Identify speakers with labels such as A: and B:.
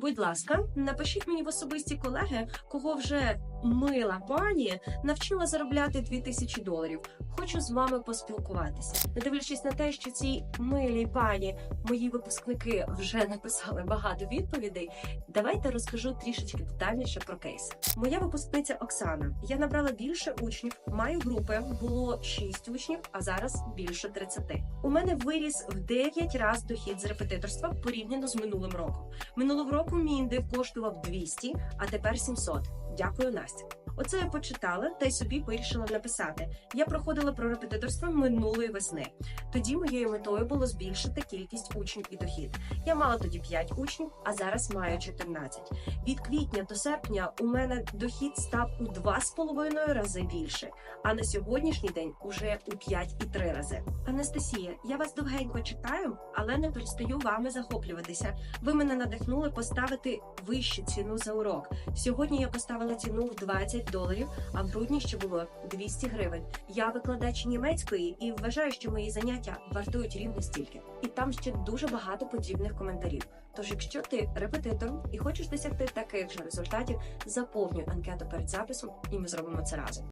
A: Будь ласка, напишіть мені в особисті колеги, кого вже мила пані навчила заробляти 2000 доларів. Хочу з вами поспілкуватися. Не дивлячись на те, що цій милій пані мої випускники вже написали багато відповідей. Давайте розкажу трішечки детальніше про кейс. Моя випускниця Оксана. Я набрала більше учнів. Маю групи, було 6 учнів, а зараз більше 30. У мене виріс в 9 разів дохід з репетиторства порівняно з минулим роком. Минулого року мій індив коштував 200, а тепер 700. Дякую, Настя. Оце я почитала та й собі вирішила написати. Я проходила про репетиторство минулої весни. Тоді моєю метою було збільшити кількість учнів і дохід. Я мала тоді 5 учнів, а зараз маю 14. Від квітня до серпня у мене дохід став у 2,5 рази більше, а на сьогоднішній день уже у 5,3 рази. Анастасія, я вас довгенько читаю, але не перестаю вами захоплюватися. Ви мене надихнули поставити вищу ціну за урок. Сьогодні я поставила ціну в 20 доларів, а в грудні ще було 200 гривень. Я викладач німецької і вважаю, що мої заняття вартують рівно стільки. І там ще дуже багато подібних коментарів. Тож, якщо ти репетитор і хочеш досягти таких же результатів, заповнюй анкету перед записом, і ми зробимо це разом.